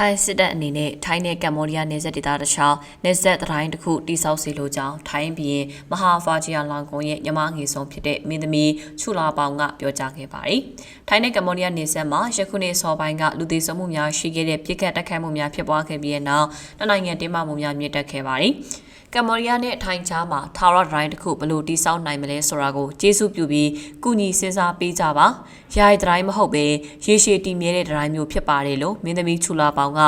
ထိုင်းစစ်တပ်အနေနဲ့ထိုင်းနဲ့ကမ္ဘောဒီးယားနယ်စပ်ဒေသတစ်လျှောက်နယ်စပ်တိုင်းတစ်ခုတိစောက်စီလိုကြောင်းထိုင်းပြည်မဟာဖာဂျီယာလောင်ကွန်ရဲ့ညမငေဆုံးဖြစ်တဲ့မင်းသမီးချူလာပေါင်ကပြောကြားခဲ့ပါတယ်။ထိုင်းနဲ့ကမ္ဘောဒီးယားနယ်စပ်မှာယခုနှစ်စောပိုင်းကလူသေးဆုံးမှုများရှိခဲ့တဲ့ပြစ်ခတ်တိုက်ခိုက်မှုများဖြစ်ပွားခဲ့ပြီးတဲ့နောက်နှစ်နိုင်ငံတင်းမာမှုများမြင့်တက်ခဲ့ပါတယ်။ ကမ္ဘောဒီးယားနဲ့ထိုင်းချားမှာထာဝရဒရိုင်းတစ်ခုဘယ်လိုတိစောက်နိုင်မလဲဆိုတာကိုကျေးဇူးပြုပြီးကုညီစဉ်းစားပေးကြပါ။ယာယီဒရိုင်းမဟုတ်ပဲရေရှည်တည်မြဲတဲ့ဒရိုင်းမျိုးဖြစ်ပါတယ်လို့မင်းသမီးချူလာပေါင်က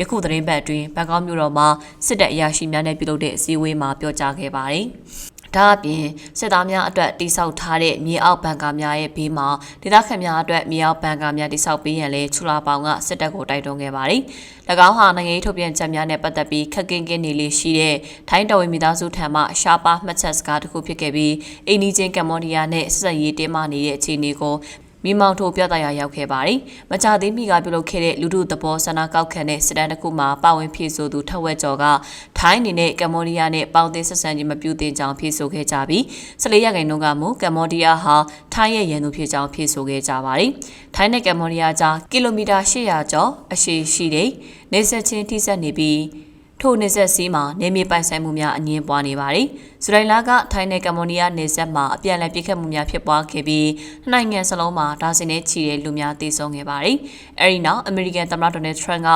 ယခုသတင်းပတ်အတွင်းဘန်ကောက်မြို့တော်မှာစစ်တပ်အရာရှိများနဲ့ပြုလုပ်တဲ့အစည်းအဝေးမှာပြောကြားခဲ့ပါတယ်။ ဒါအပြင်စစ်သားများအတွက်တိစောက်ထားတဲ့မြေအောက်ဘန်ကာများရဲ့ဘေးမှာဒေသခံများအတွက်မြေအောက်ဘန်ကာများတိစောက်ပေးရန်လဲချူလာပေါင်ကစစ်တပ်ကိုတိုက်တွန်းခဲ့ပါတယ်။၎င်းဟာနိုင်ငံရေးထုတ်ပြန်ချက်များနဲ့ပတ်သက်ပြီးခက်ကင်းကင်းနေလေးရှိတဲ့ထိုင်းတော်ဝင်မိသားစုထံမှရှားပါမှတ်ချက်စကားတစ်ခုဖြစ်ခဲ့ပြီးအိန္ဒိချင်းကမ္ဘောဒီးယားနဲ့ဆက်ဆက်ရေးတင်းမာနေတဲ့အခြေအနေကို မိမောင်ထိုပြသရာရောက်ခဲ့ပါတယ်။မကြသေးမီကပြုလုပ်ခဲ့တဲ့လူထုသဘောဆန္ဒကောက်ခံတဲ့စစ်တမ်းတစ်ခုမှာပါဝင်ဖြည့်ဆို့သူထက်ဝက်ကျော်ကထိုင်းအနေနဲ့ကမ္ဘောဒီးယားနဲ့ပေါင်းသင်းဆက်ဆံခြင်းမပြုသင့်ကြောင်းဖြည့်ဆို့ခဲ့ကြပြီး14ရက်ခိုင်နှုန်းကမူကမ္ဘောဒီးယားဟာထိုင်းရဲ့ရန်သူဖြစ်ကြောင်းဖြည့်ဆို့ခဲ့ကြပါတယ်။ထိုင်းနဲ့ကမ္ဘောဒီးယားကြားကီလိုမီတာ800ကျော်အရှည်ရှိတဲ့နေဆက်ချင်းထိစပ်နေပြီး ထိုနေဆက်စီးမှာနေမြေပိုင်ဆိုင်မှုများအငင်းပွားနေပါတယ်။ဇူလိုင်လကထိုင်းနဲ့ကမ္ဘောဒီးယားနေဆက်မှာအပြန်အလှန်ပြစ်ခတ်မှုများဖြစ်ပွားခဲ့ပြီးနိုင်ငံစလုံးမှာဒါဇင်နဲ့ချီတဲ့လူများသေဆုံးခဲ့ပါတယ်။အဲဒီနောက်အမေရိကန်သမ္မတဒေါ်နယ်ထရန့်က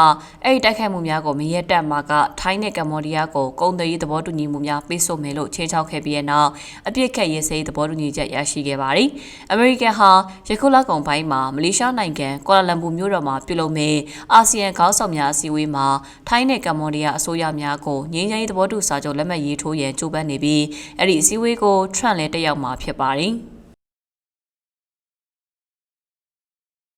အဲဒီတိုက်ခိုက်မှုများကိုမရက်တက်မှာကထိုင်းနဲ့ကမ္ဘောဒီးယားကိုကုန်သွယ်ရေးသဘောတူညီမှုများပေးဆိုမယ်လို့ခြေချောက်ခဲ့ပြီးတဲ့နောက်အပြစ်ခတ်ရေးစိသဘောတူညီချက်ရရှိခဲ့ပါတယ်။အမေရိကန်ဟာယခုလကုန်ပိုင်းမှာမလေးရှားနိုင်ငံကွာလာလမ်ပူမြို့တော်မှာပြုလုပ်မယ့်အာဆီယံခေါင်းဆောင်များအစည်းအဝေးမှာထိုင်းနဲ့ကမ္ဘောဒီးယားအစိုးရများကိုငြိမ်းချမ်းရေးသဘောတူစာချုပ်လက်မှတ်ရေးထိုးရန်ကြိုးပမ်းနေပြီးအဲ့ဒီအစည်းအဝေးကိုထရန့်လည်းတက်ရောက်မှာဖြစ်ပါတယ်။